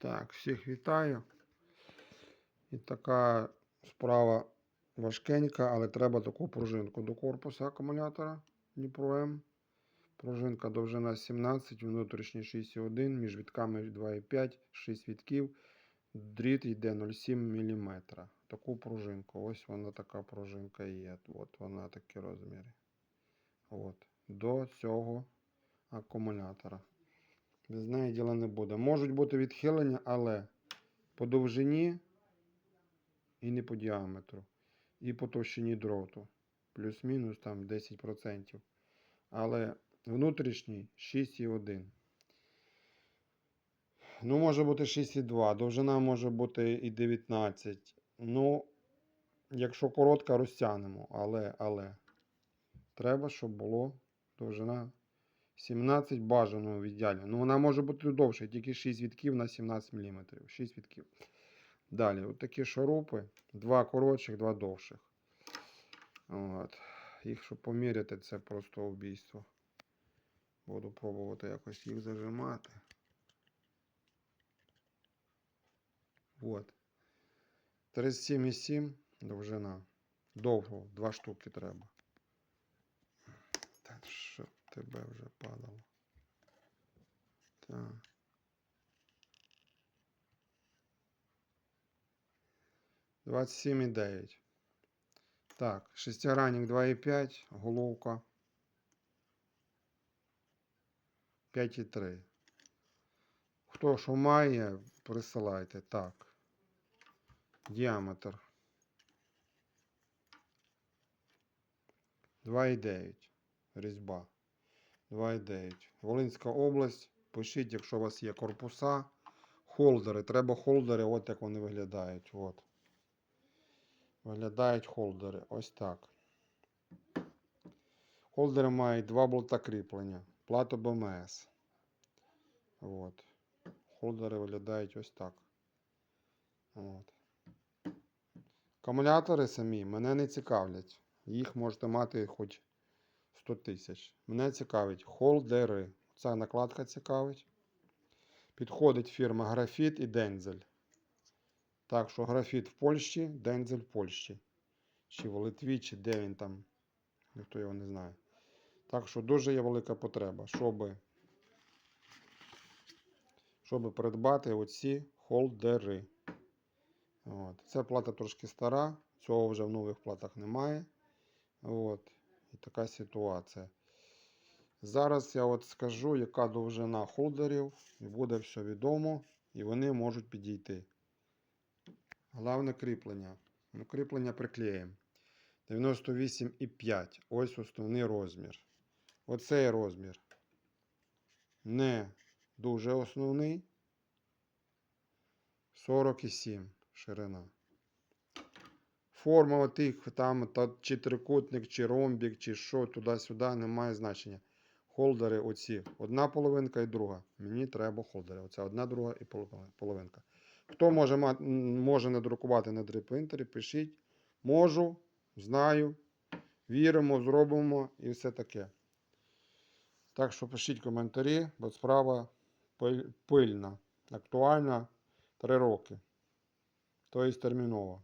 Так, всіх вітаю. І така справа важкенька, але треба таку пружинку до корпуса акумулятора Дніпро М. Пружинка довжина 17, внутрішній 6,1, між вітками 2,5, 6 вітків. Дріт йде 0,7 мм. Таку пружинку. Ось вона така пружинка є. От вона такі розміри. От. До цього акумулятора. Без неї діла не буде. Можуть бути відхилення, але по довжині і не по діаметру. І по товщині дроту. Плюс-мінус там 10%. Але внутрішній 6,1. Ну, може бути 6,2. Довжина може бути і 19. Ну, якщо коротка, розтягнемо. Але, але. Треба, щоб було довжина 17 бажано в ідеалі. Ну, вона може бути довша, тільки 6 вітків на 17 мм. 6 вітків. Далі, от такі шурупи. Два коротших, два довших. От. Їх, щоб поміряти, це просто вбійство. Буду пробувати якось їх зажимати. От. 37,7 довжина. Довго, два штуки треба. Так, що тебе вже падало. Так. Двадцять сім і дев'ять. Так, шестигранник 2,5, головка 5,3. Хто що має, присилайте. Так. Діаметр 2,9. Різьба. 2,9. Волинська область. Пишіть, якщо у вас є корпуса. Холдери. Треба холдери, от як вони виглядають. От. Виглядають холдери. Ось так. Холдери мають два болта кріплення. Плату БМС. От. Холдери виглядають ось так. От. Акумулятори самі мене не цікавлять. Їх можете мати хоч 100 тисяч. Мене цікавить холдери. Ця накладка цікавить. Підходить фірма Графіт і Дензель. Так що графіт в Польщі, Дензель в Польщі. Чи в Литві, чи де він там. Ніхто його не знає. Так що дуже є велика потреба, щоб, щоб придбати оці холдери. От. Ця плата трошки стара, цього вже в нових платах немає. От. Така ситуація. Зараз я от скажу, яка довжина холдерів, і буде все відомо, і вони можуть підійти. Головне кріплення. Ну, кріплення приклеїмо. 98,5. Ось основний розмір. Оцей розмір. Не дуже основний. 47 ширина. Форма отих там, та, чи трикутник, чи ромбік, чи що туди-сюди, не має значення. Холдери оці. Одна половинка і друга. Мені треба холдери. Оце одна, друга і половинка. Хто може, може надрукувати на 3 принтері, пишіть. Можу, знаю, віримо, зробимо і все таке. Так що пишіть коментарі, бо справа пильна, актуальна 3 роки. Тобто терміново.